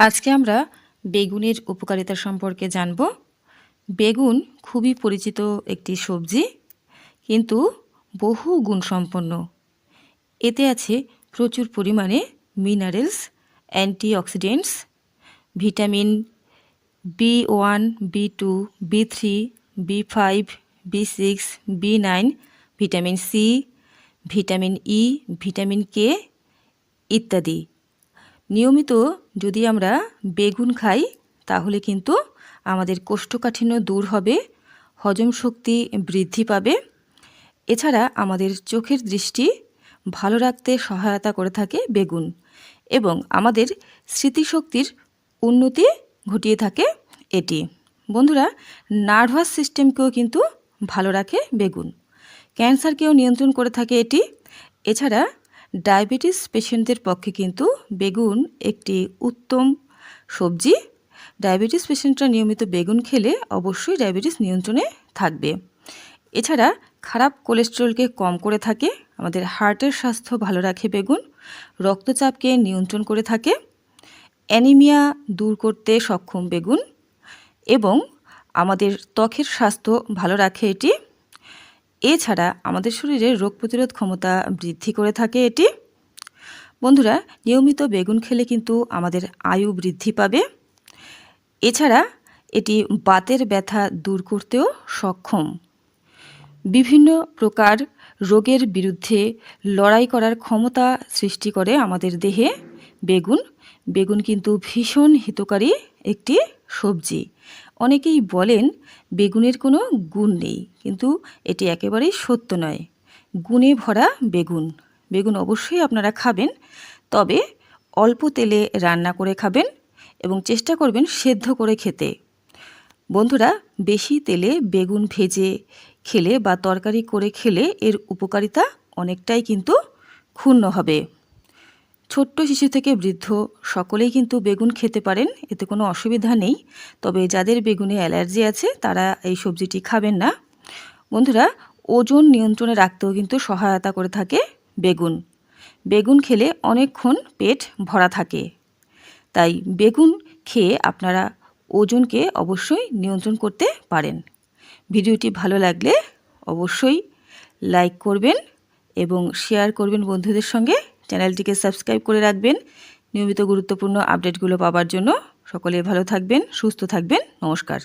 আজকে আমরা বেগুনের উপকারিতা সম্পর্কে জানব। বেগুন খুবই পরিচিত একটি সবজি, কিন্তু বহু গুণসম্পন্ন। এতে আছে প্রচুর পরিমাণে minerals antioxidants vitamin B one B two B three B five B six B nine vitamin C vitamin E vitamin K ইত্যাদি। নিয়মিত যদি আমরা বেগুন খাই, তাহলে কিন্তু আমাদের কোষ্ঠকাঠিন্য দূর হবে, হজম শক্তি বৃদ্ধি পাবে। এছাড়া আমাদের চোখের দৃষ্টি ভালো রাখতে সহায়তা করে থাকে বেগুন এবং আমাদের স্মৃতিশক্তির উন্নতি ঘটিয়ে থাকে এটি। বন্ধুরা, নার্ভাস সিস্টেমকেও কিন্তু ভালো রাখে বেগুন। ক্যান্সারকেও নিয়ন্ত্রণ করে থাকে এটি। এছাড়া ডায়াবেটিস পেশেন্টদের পক্ষে কিন্তু বেগুন একটি উত্তম সবজি। ডায়াবেটিস পেশেন্টরা নিয়মিত বেগুন খেলে অবশ্যই ডায়াবেটিস নিয়ন্ত্রণে থাকবে। এছাড়া খারাপ কোলেস্টেরলকে কম করে থাকে, আমাদের হার্টের স্বাস্থ্য ভালো রাখে বেগুন, রক্তচাপকে নিয়ন্ত্রণ করে থাকে, অ্যানিমিয়া দূর করতে সক্ষম বেগুন এবং আমাদের ত্বকের স্বাস্থ্য ভালো রাখে এটি। এছাড়া আমাদের শরীরে রোগ প্রতিরোধ ক্ষমতা বৃদ্ধি করে থাকে এটি। বন্ধুরা, নিয়মিত বেগুন খেলে কিন্তু আমাদের আয়ু বৃদ্ধি পাবে। এছাড়া এটি বাতের ব্যথা দূর করতেও সক্ষম। বিভিন্ন প্রকার রোগের বিরুদ্ধে লড়াই করার ক্ষমতা সৃষ্টি করে আমাদের দেহে বেগুন। বেগুন কিন্তু ভীষণ হিতকারী একটি সবজি। অনেকেই বলেন, বেগুনের কোনো গুণ নেই। কিন্তু এটি একেবারেই সত্য নয়। গুণে ভরা বেগুন। বেগুন অবশ্যই আপনারা খাবেন, তবে অল্প তেলে রান্না করে খাবেন এবং চেষ্টা করবেন সেদ্ধ করে খেতে। বন্ধুরা, বেশি তেলে বেগুন ভেজে খেলে বা তরকারি করে খেলে এর উপকারিতা অনেকটাই কিন্তু ক্ষুণ্ণ হবে। ছোট্ট শিশু থেকে বৃদ্ধ, সকলেই কিন্তু বেগুন খেতে পারেন, এতে কোনো অসুবিধা নেই। তবে যাদের বেগুনে অ্যালার্জি আছে, তারা এই সবজিটি খাবেন না। বন্ধুরা, ওজন নিয়ন্ত্রণে রাখতেও কিন্তু সহায়তা করে থাকে বেগুন। বেগুন খেলে অনেকক্ষণ পেট ভরা থাকে। তাই বেগুন খেয়ে আপনারা ওজনকে অবশ্যই নিয়ন্ত্রণ করতে পারেন। ভিডিওটি ভালো লাগলে অবশ্যই লাইক করবেন এবং শেয়ার করবেন বন্ধুদের সঙ্গে। চ্যানেলটিকে সাবস্ক্রাইব করে রাখবেন। নিয়মিত গুরুত্বপূর্ণ আপডেটগুলো পাওয়ার জন্য সকলে ভালো থাকবেন, সুস্থ থাকবেন। নমস্কার।